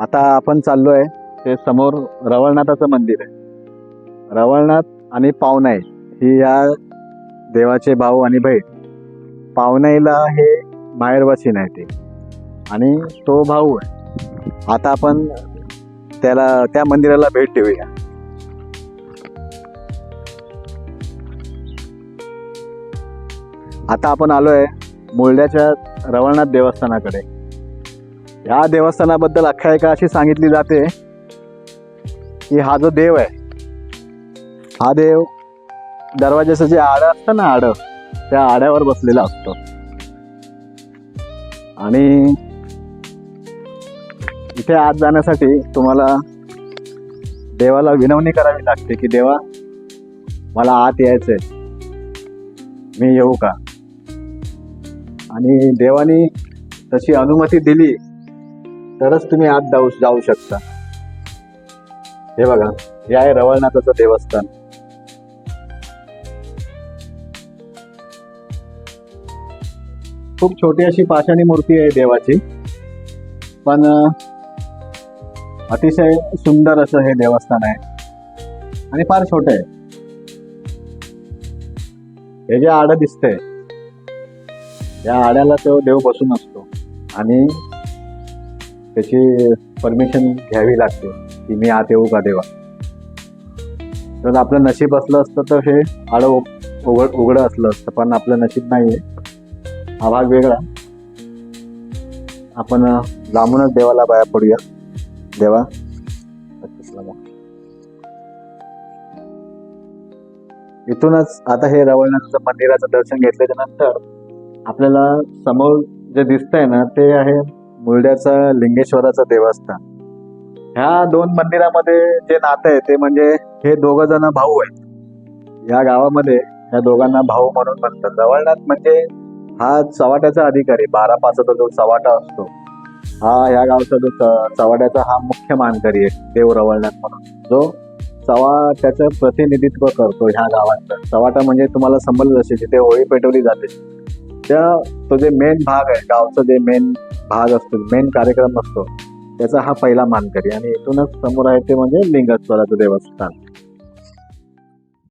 आता आपण चाललोय ते समोर रवळनाथाचं मंदिर आहे. रवळनाथ आणि पावनाई ही या देवाचे भाऊ आणि बहीण. पावनाईला हे माहेरवासी नाही ते. आणि तो भाऊ आहे. आता आपण त्याला त्या मंदिराला भेट देऊया. आता आपण आलोय मुळद्याच्या रवळनाथ देवस्थानाकडे. या देवस्थानाबद्दल आख्यायिका अशी सांगितली जाते की हा जो देव आहे हा देव दरवाज्याचं जे आडं असतं ना आडं त्या आड्यावर बसलेला असतो. आणि इथे आत जाण्यासाठी तुम्हाला देवाला विनवणी करावी लागते की देवा मला आत यायचंय. मी येऊ का? आणि देवानी तशी अनुमती दिली तरच तुम्ही आत जाऊ जाऊ शकता. हे बघा हे आहे रवळनाथाचं देवस्थान. खूप छोटी अशी पाषाणी मूर्ती आहे देवाची पण अतिशय सुंदर असं हे देवस्थान आहे. आणि फार छोट आहे. हे जे आड दिसतंय या आड्याला तो देव बसून असतो. आणि त्याची परमिशन घ्यावी लागते की मी आत येऊ का देवा. तर आपलं नशीब असलं असतं तर हे आडं उघड उघडं असलं असतं पण आपलं नशीब नाहीये. हा भाग वेगळा. आपण लांबूनच देवाला बाया पडूया. देवा. इथूनच आता हे रवळनाथचं मंदिराचं दर्शन घेतल्याच्या नंतर आपल्याला समोर जे दिसतंय ना ते आहे मुरड्याचं लिंगेश्वराचं देवस्थान. ह्या दोन मंदिरामध्ये जे नातं आहे ते म्हणजे हे दोघं जण भाऊ आहेत. या गावामध्ये या दोघांना भाऊ म्हणून म्हणतात. जवळनाथ म्हणजे हा चवाट्याचा अधिकारी बारा पाचचा जो चवाटा असतो. हा ह्या गावचा जो च- चवाट्याचा हा मुख्य मानकरी आहे देव रवळनाथ म्हणून. जो चवाट्याचं प्रतिनिधित्व करतो ह्या गावात चवाटा म्हणजे तुम्हाला समजलं असेल जिथे होळी पेटवली जाते त्या तो जे मेन भाग आहे गावचा जे मेन भाग असतो मेन कार्यक्रम असतो त्याचा हा पहिला मानकरी. आणि इथूनच समोर आहे ते म्हणजे लिंगेश्वराचं देवस्थान.